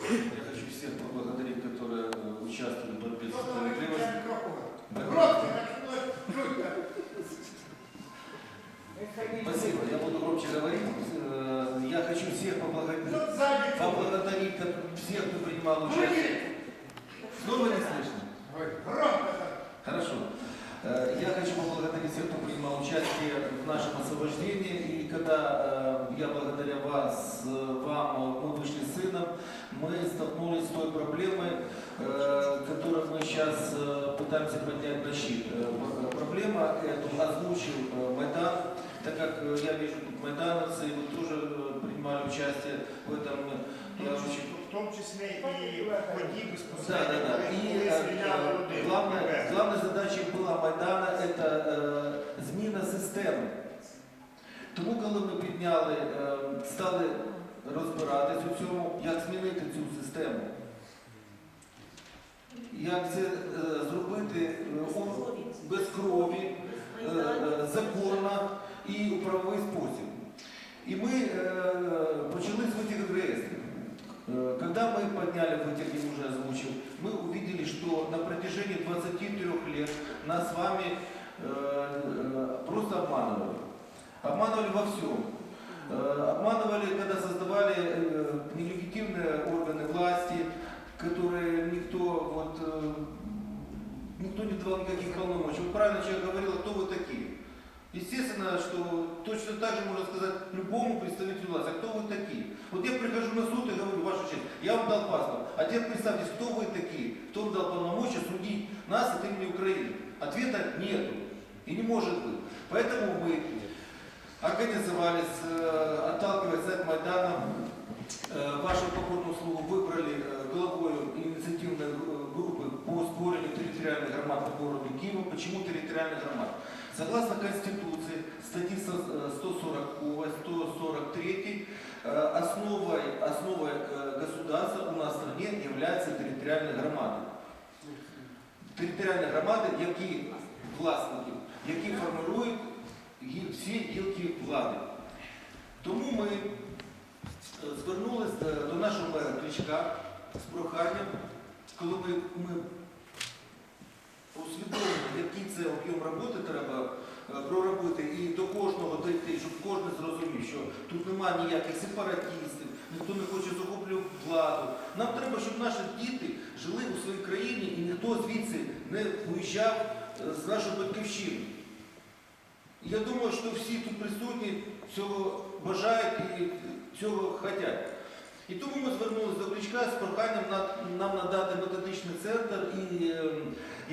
Я хочу всех поблагодарить, которые э, участвовали в борьбе за справедливость. Спасибо, я буду громче говорить. Э, Я хочу всех поблагодарить, Ну, поблагодарить всех, кто принимал участие. Снова не слышно? Хорошо. Э, Я хочу поблагодарить всех, кто принимал участие в нашем освобождении. И когда э, я благодаря вас, э, вам, э, мы вышли с сыном, мы столкнулись с той проблемой, э, которую мы сейчас э, пытаемся поднять на щит. Э, п- Проблема эту озвучил э, Майдан, так как э, я вижу тут майдановцы, и вы тоже э, принимали участие в этом. э, Я очень В тому числі і події да, безпосередньо, да, да. коли И коли э, звільняли э, родину. главная, главная задача была Майдана это е, зміна системи. Тому, коли ми підняли, е, стали розбиратись у цьому, як змінити цю систему, як це е, зробити е, у- без крові, е, е, законно і у правовий спосіб. І ми е, почали з витягу реєстрів. Э, Когда мы подняли вытяг, я уже озвучил, мы увидели, что на протяжении 23 лет нас с вами э, э, просто обманывали. Обманывали во всем. Э, Обманывали, когда создавали э, нелегитимные органы власти, которые никто, вот, э, никто не давал никаких полномочий. Вот правильно человек говорил, а кто вы такие? Естественно, что точно так же можно сказать любому представителю власти, а кто вы такие? Вот я прихожу на суд и говорю, ваша честь, я вам дал паспорт, а теперь представьтесь, кто вы такие, кто вам дал полномочия судить нас от имени Украины? Ответа нету и не может быть. Поэтому мы организовались, э, отталкиваясь от Майдана, э, вашу покорную услугу выбрали э, главою инициативной э, группы по створению территориальных громад по городу Киева. Почему территориальных громад? Согласно Конституции, статьи со- э, 140, 143, э, основой, основой э, государства у нас в стране является территориальная громада. Територіальні громади, які власники, які формирують гі- всі гілки влади. Тому ми е, звернулися до нашого мера Кличка з проханням, коли ми, ми усвідомили, який це об'єм роботи треба е, проробити і до кожного дійти, щоб кожен зрозумів, що тут немає ніяких сепаратистів, ніхто не хоче захоплювати владу. Нам треба, щоб наші діти жили у своїй країні і ніхто звідси не виїжджав е, з нашої батьківщини. Я думаю, що всі тут присутні цього бажають і цього хочуть. І тому ми звернулися до Кличка з проханням на- нам надати методичний центр і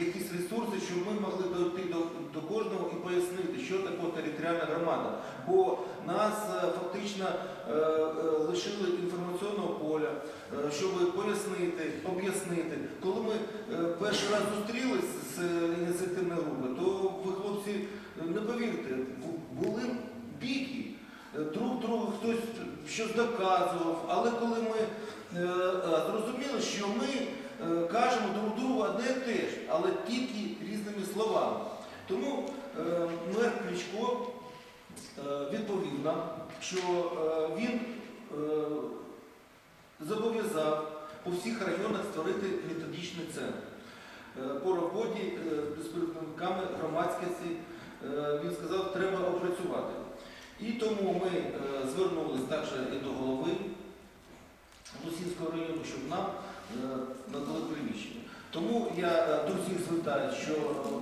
якісь ресурси, щоб ми могли дойти до, кожного і пояснити, що таке територіальна громада. Бо нас е, фактично е, е, лишили інформаційного поля, щоб пояснити, об'яснити. Коли ми е, перший раз зустрілись з ініціативною групою, то ви, хлопці, не повірте, були бійки. Друг другу хтось щось доказував, але коли ми е, е, зрозуміли, що ми е, кажемо друг другу одне і те ж, але тільки різними словами. Тому мер Кличко відповів нам, що він зобов'язав по всіх районах створити методичний центр по роботі е, з представниками громадськості. Е, Він сказав, треба опрацювати. І тому ми е, звернулися також і до голови Лусінського району, щоб нам е, надали приміщення. Тому я е, до всіх звертаюся, що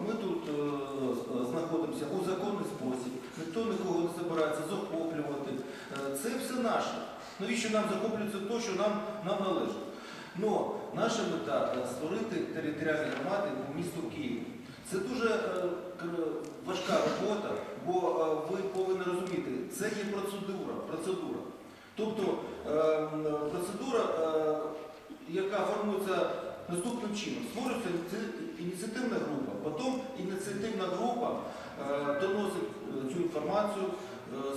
ми тут е, е, знаходимося у законний спосіб, ніхто нікого не збирається захоплювати. Е, Це все наше. Навіщо нам захоплюється те, що нам, нам належить? Но наша мета е, створити територіальні громади по місту Києві. Це дуже е, важка робота, бо е, ви повинні розуміти, це є процедура. процедура. Тобто е, процедура, яка формується наступним чином. Створюється ініціативна група, потім ініціативна група доносить цю інформацію,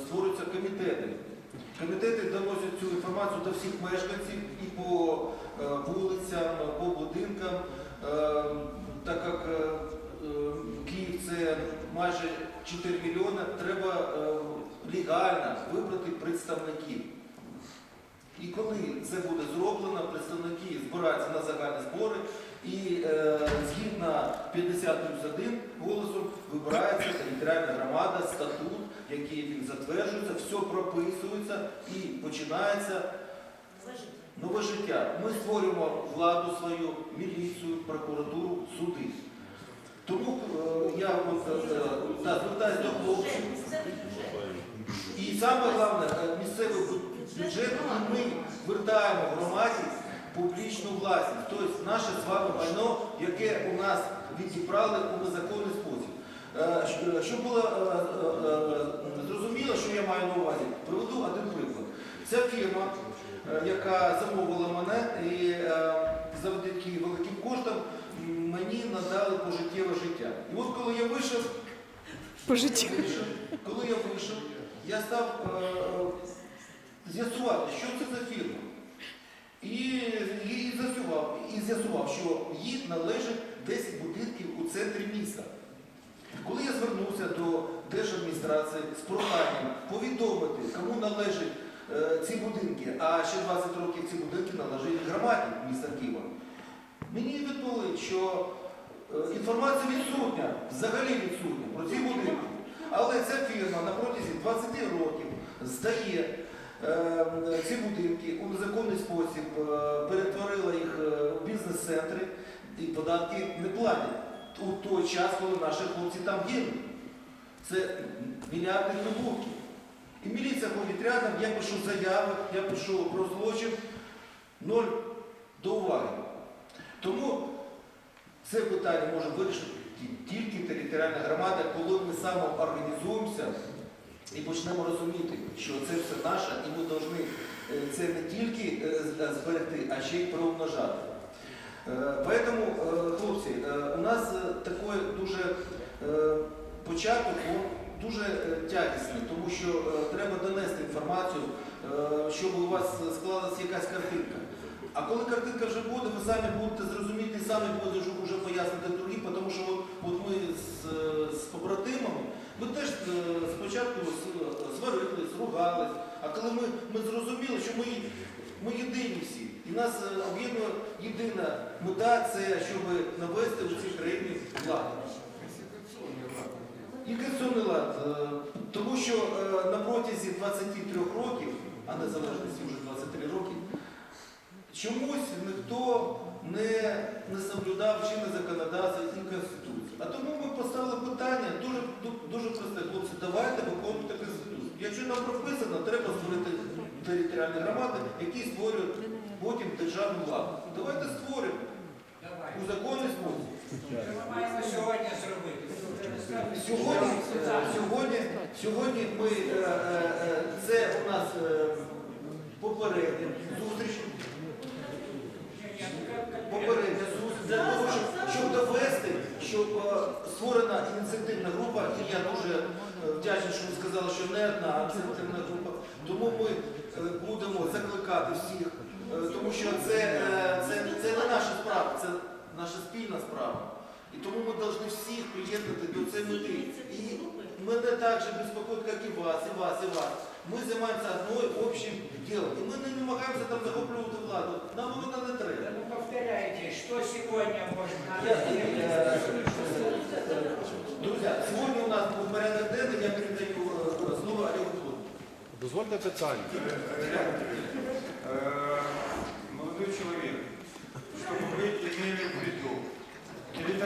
створюються комітети. Комітети доносять цю інформацію до всіх мешканців і по е, вулицям, по будинкам, Е, так як е, Київ це майже 4 мільйони, треба легально вибрати представників. І коли це буде зроблено, представники збираються на загальні збори і згідно 50 плюс 1 голосом вибирається територіальна громада, статут, який він затверджується, все прописується і починається нове життя. Ми створюємо владу свою, міліцію, прокуратуру, суди. Тому е, я е, звертаюся до хлопців. І саме головне, е, місцевий бюджет, ми вертаємо громаді публічну власність, тобто наше з вами майно, яке у нас відібрали у незаконний спосіб. Е, щ- е, Щоб було е, е, е, зрозуміло, що я маю на увазі, приведу один приклад. Ця фірма, е, яка замовила мене, і е, завдяки великим коштам мені надали пожиттєве життя. І от коли я вийшов, коли я вийшов, я став е, з'ясувати, що це за фірма. І, і з'ясував, що їй належить 10 будинків у центрі міста. Коли я звернувся до держадміністрації з проханням повідомити, кому належать е, ці будинки, а ще 20 років ці будинки належать громаді міста Києва, мені відповіли, що е, інформація відсутня, взагалі відсутня про ці будинки. Але ця фірма на протязі 20 років здає е, ці будинки у незаконний спосіб, перетворила їх в бізнес-центри і податки не платять у той час, коли наші хлопці там гинуть. Це мільярди прибутки. І міліція ходить рядом, я пишу заяви, я пишу про злочин, ноль до уваги. Тому це питання може вирішити тільки територіальна громада, коли ми самоорганізуємося і почнемо розуміти, що це все наше, і ми повинні е, це не тільки е, зберегти, а ще й приумножати. Е, Поэтому, е, хлопці, е, у нас такий дуже початок дуже тягісний, тому що треба донести інформацію, щоб у вас склалася якась картинка. А коли картинка вже буде, ви самі будете зрозуміти, і самі будете вже- пояснити другим, тому що от, ми з, з побратимами, ми теж спочатку сварились, ругались, а коли ми, ми зрозуміли, що ми, ми єдині всі, і нас об'єднує єдина мета це щоб навести в цій країні владу. І конституційний лад, е, тому що е, на протязі 23 років, а незалежності вже 23 роки, чомусь ніхто не, не соблюдав чинне законодавство і Конституцію. А тому ми поставили питання дуже, дуже просте, хлопці, давайте виконувати Конституцію. Якщо нам прописано, треба створити територіальні громади, які створюють потім державну владу. Давайте створимо у законний спосіб. Що ми маємо сьогодні зробити? Сьогодні, е, сьогодні, сьогодні ми, е, е, це у нас попередня зустріч, попередня зустріч для того, щоб, щоб довести, щоб е, створена ініціативна група, і я дуже вдячний, що ви сказали, що не одна ініціативна група, тому ми будемо закликати всіх, тому що це, е, це, це не наша справа, це наша спільна справа. І тому ми повинні всіх приєднати до цієї мети. І мене так же беспокоит, як і вас, і вас, і вас. Ми займаємося одним общим ділом. І ми не намагаємося там захоплювати владу. Нам воно не треба. Ну, повторяйте, що сьогодні можна е, Друзі, сьогодні у нас був порядок денний, я передаю е, слово Олегу Дозвольте питання человек, чтобы быть имели в виду. И